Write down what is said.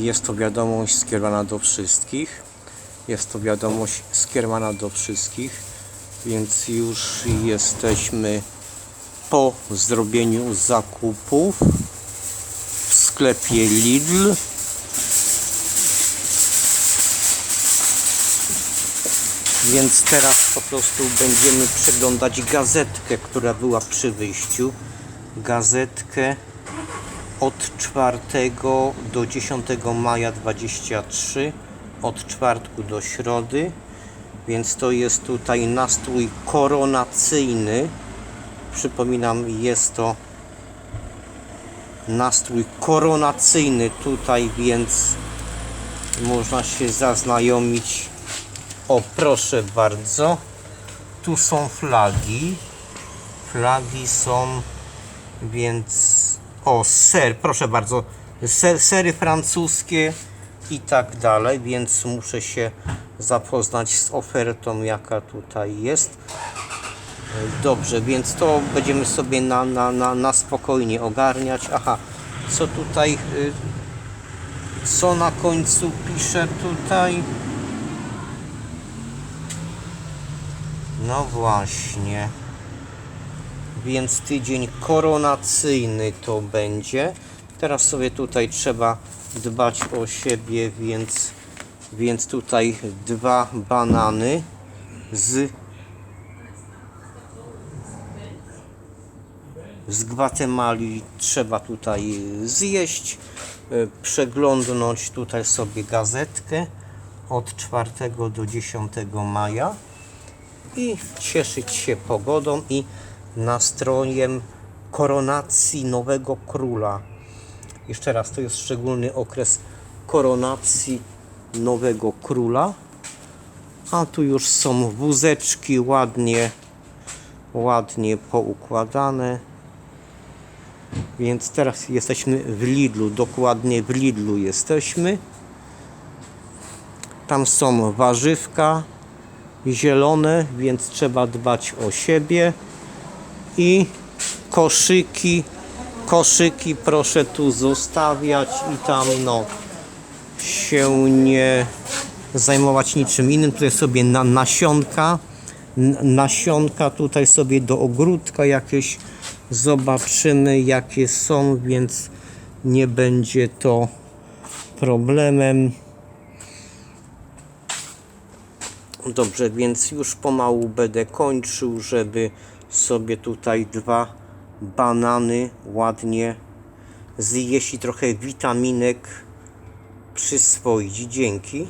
Jest to wiadomość skierowana do wszystkich. Jest to wiadomość skierowana do wszystkich, więc już jesteśmy po zrobieniu zakupów w sklepie Lidl. Więc teraz po prostu będziemy przeglądać gazetkę, która była przy wyjściu. Gazetkę od 4 do 10 maja 23, od czwartku do środy. Więc to jest tutaj nastrój koronacyjny. Przypominam, jest to nastrój koronacyjny tutaj, więc można się zaznajomić. O, proszę bardzo. Tu są flagi. Flagi są, więc. O, ser, proszę bardzo. Ser, sery francuskie i tak dalej, więc muszę się zapoznać z ofertą, jaka tutaj jest. Dobrze, więc to będziemy sobie na, na, na, na spokojnie ogarniać. Aha, co tutaj, y, co na końcu pisze tutaj? No właśnie. Więc tydzień koronacyjny to będzie. Teraz sobie tutaj trzeba dbać o siebie, więc, więc tutaj dwa banany z z Gwatemali trzeba tutaj zjeść, e, przeglądnąć tutaj sobie gazetkę od 4 do 10 maja i cieszyć się pogodą i nastrojem koronacji nowego króla. Jeszcze raz, to jest szczególny okres koronacji nowego króla. A tu już są wózeczki ładnie, ładnie poukładane. Więc teraz jesteśmy w Lidlu, dokładnie w Lidlu jesteśmy. Tam są warzywka zielone, więc trzeba dbać o siebie. I koszyki, koszyki proszę tu zostawiać i tam no się nie zajmować niczym innym. Tutaj sobie na, nasionka, nasionka tutaj sobie do ogródka jakieś zobaczymy jakie są, więc nie będzie to problemem. Dobrze, więc już pomału będę kończył, żeby sobie tutaj dwa banany ładnie zjeść i trochę witaminek przyswoić. Dzięki.